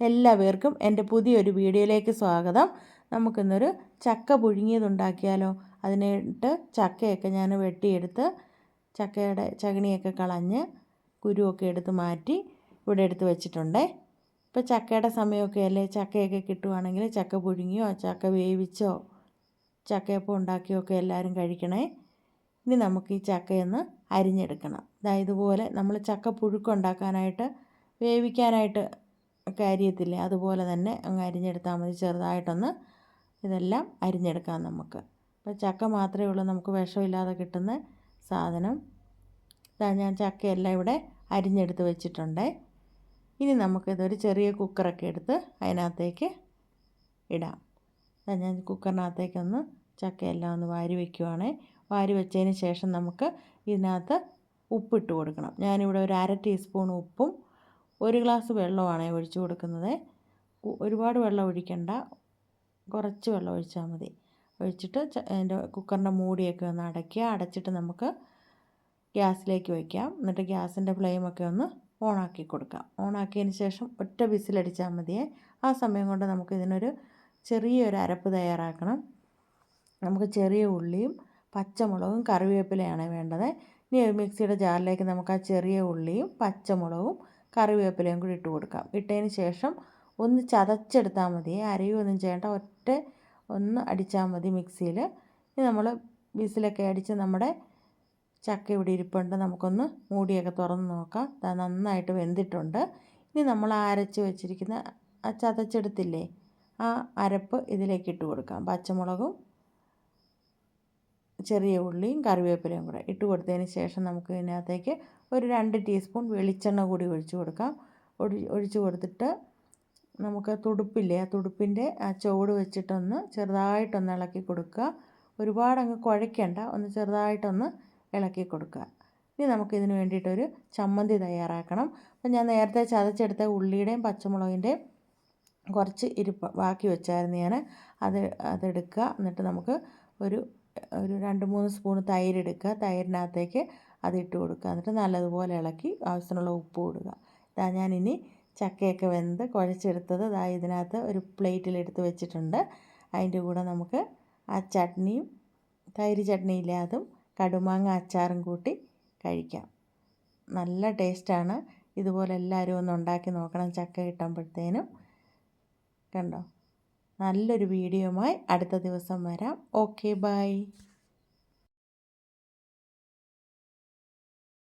എല്ലാവർക്കും എന്റെ പുതിയൊരു വീഡിയോയിലേക്ക് സ്വാഗതം. നമുക്കിന്നൊരു ചക്ക പുഴുങ്ങിയതുണ്ടാക്കിയാലോ? അതിനായിട്ട് ചക്കയൊക്കെ ഞാൻ വെട്ടിയെടുത്ത് ചക്കയുടെ ചകിണിയൊക്കെ കളഞ്ഞ് കുരുവൊക്കെ എടുത്ത് മാറ്റി ഇവിടെ എടുത്ത് വെച്ചിട്ടുണ്ടേ. ഇപ്പോൾ ചക്കയുടെ സമയമൊക്കെ അല്ലേ? ചക്കയൊക്കെ കിട്ടുവാണെങ്കിൽ ചക്ക പുഴുങ്ങിയോ ചക്ക വേവിച്ചോ ചക്കയപ്പം ഉണ്ടാക്കിയോ ഒക്കെ എല്ലാവരും കഴിക്കണേ. ഇനി നമുക്ക് ഈ ചക്കയൊന്ന് അരിഞ്ഞെടുക്കണം. അതായത് ഇതുപോലെ നമ്മൾ ചക്ക പുഴുക്കുണ്ടാക്കാനായിട്ട് വേവിക്കാനായിട്ട് ഒക്കെ അരിയത്തില്ലേ അതുപോലെ തന്നെ അങ്ങ് അരിഞ്ഞെടുത്താൽ മതി. ചെറുതായിട്ടൊന്ന് ഇതെല്ലാം അരിഞ്ഞെടുക്കാം നമുക്ക്. അപ്പോൾ ചക്ക മാത്രമേ ഉള്ളൂ. നമുക്ക് വിഷമില്ലാതെ കിട്ടുന്ന സാധനം. ഇതാ ഞാൻ ചക്കയെല്ലാം ഇവിടെ അരിഞ്ഞെടുത്ത് വെച്ചിട്ടുണ്ട്. ഇനി നമുക്കിതൊരു ചെറിയ കുക്കറൊക്കെ എടുത്ത് അതിനകത്തേക്ക് ഇടാം. ഇതാ ഞാൻ കുക്കറിനകത്തേക്കൊന്ന് ചക്കയെല്ലാം ഒന്ന് വാരി വയ്ക്കുവാണേ വാരി വെച്ചതിന് ശേഷം നമുക്ക് ഇതിനകത്ത് ഉപ്പിട്ട് കൊടുക്കണം. ഞാനിവിടെ ഒരു അര ടീസ്പൂൺ ഉപ്പും ഒരു ഗ്ലാസ് വെള്ളമാണ് ഒഴിച്ച് കൊടുക്കുന്നത്. ഒരുപാട് വെള്ളം ഒഴിക്കണ്ട. കുറച്ച് വെള്ളം ഒഴിച്ചാൽ മതി. ഒഴിച്ചിട്ട് അതിന്റെ കുക്കറിന്റെ മൂടിയൊക്കെ ഒന്ന് അടയ്ക്കുക. അടച്ചിട്ട് നമുക്ക് ഗ്യാസിലേക്ക് വയ്ക്കാം. എന്നിട്ട് ഗ്യാസിന്റെ ഫ്ലെയിമൊക്കെ ഒന്ന് ഓണാക്കി കൊടുക്കാം. ഓണാക്കിയതിന് ശേഷം ഒറ്റ വിസിലടിച്ചാൽ മതിയേ. ആ സമയം കൊണ്ട് നമുക്ക് ഇതിനൊരു ചെറിയൊരു അരപ്പ് തയ്യാറാക്കണം. നമുക്ക് ചെറിയ ഉള്ളിയും പച്ചമുളകും കറിവേപ്പിലയാണ് വേണ്ടത്. ഇനി മിക്സിയുടെ ജാറിലേക്ക് നമുക്ക് ആ ചെറിയ ഉള്ളിയും പച്ചമുളകും കറിവേപ്പിലയും കൂടി ഇട്ട് കൊടുക്കാം. ഇട്ടതിന് ശേഷം ഒന്ന് ചതച്ചെടുത്താൽ മതി. അരയൊന്നും ചെയ്യേണ്ട. ഒറ്റ ഒന്ന് അടിച്ചാൽ മതി മിക്സിയിൽ. ഇനി നമ്മൾ വിസിലൊക്കെ അടിച്ച് നമ്മുടെ ചക്ക ഇവിടെ ഇരിപ്പുണ്ട്. നമുക്കൊന്ന് മൂടിയൊക്കെ തുറന്ന് നോക്കാം. അത് നന്നായിട്ട് വെന്തിട്ടുണ്ട്. ഇനി നമ്മൾ അരച്ച് വെച്ചിരിക്കുന്ന ആ ചതച്ചെടുത്തില്ലേ ആ അരപ്പ് ഇതിലേക്ക് ഇട്ട് കൊടുക്കാം. പച്ചമുളകും ചെറിയ ഉള്ളിയും കറിവേപ്പിലയും കൂടെ ഇട്ട് കൊടുത്തതിന് ശേഷം നമുക്ക് ഇതിനകത്തേക്ക് ഒരു രണ്ട് ടീസ്പൂൺ വെളിച്ചെണ്ണ കൂടി ഒഴിച്ചു കൊടുക്കാം. ഒഴി ഒഴിച്ചു കൊടുത്തിട്ട് നമുക്ക് തുടുപ്പില്ലേ ആ തുടുപ്പിന്റെ ആ ചുവട് വെച്ചിട്ടൊന്ന് ചെറുതായിട്ടൊന്ന് ഇളക്കി കൊടുക്കുക. ഒരുപാട് അങ്ങ് കുഴയ്ക്കണ്ട ഒന്ന് ചെറുതായിട്ടൊന്ന് ഇളക്കി കൊടുക്കുക. ഇനി നമുക്ക് നമുക്കിതിന് വേണ്ടിയിട്ടൊരു ചമ്മന്തി തയ്യാറാക്കണം. അപ്പം ഞാൻ നേരത്തെ ചതച്ചെടുത്ത ഉള്ളിയുടെയും പച്ചമുളകിന്റെയും കുറച്ച് ഇരിപ്പ് ബാക്കി വെച്ചായിരുന്നു ഞാൻ അത് അതെടുക്കുക. എന്നിട്ട് നമുക്ക് ഒരു ഒരു രണ്ട് മൂന്ന് സ്പൂൺ തൈര് എടുക്കുക തൈരിനകത്തേക്ക് അതിട്ട് കൊടുക്കുക. എന്നിട്ട് നല്ലതുപോലെ ഇളക്കി ആവശ്യത്തിനുള്ള ഉപ്പ് കൊടുക്കുക ഇതാ ഞാനിനി ചക്കയൊക്കെ വെന്ത് കുഴച്ചെടുത്തത്. ഇതാ ഇതിനകത്ത് ഒരു പ്ലേറ്റിലെടുത്ത് വെച്ചിട്ടുണ്ട്. അതിന്റെ കൂടെ നമുക്ക് ആ ചട്നിയും തൈര് അതും കടുമാങ്ങ അച്ചാറും കൂട്ടി കഴിക്കാം. നല്ല ടേസ്റ്റാണ്. ഇതുപോലെ എല്ലാവരും ഒന്ന് ഉണ്ടാക്കി നോക്കണം ചക്ക കിട്ടുമ്പോഴത്തേനും. കണ്ടോ? നല്ലൊരു വീഡിയോയുമായി അടുത്ത ദിവസം വരാം. Okay bye.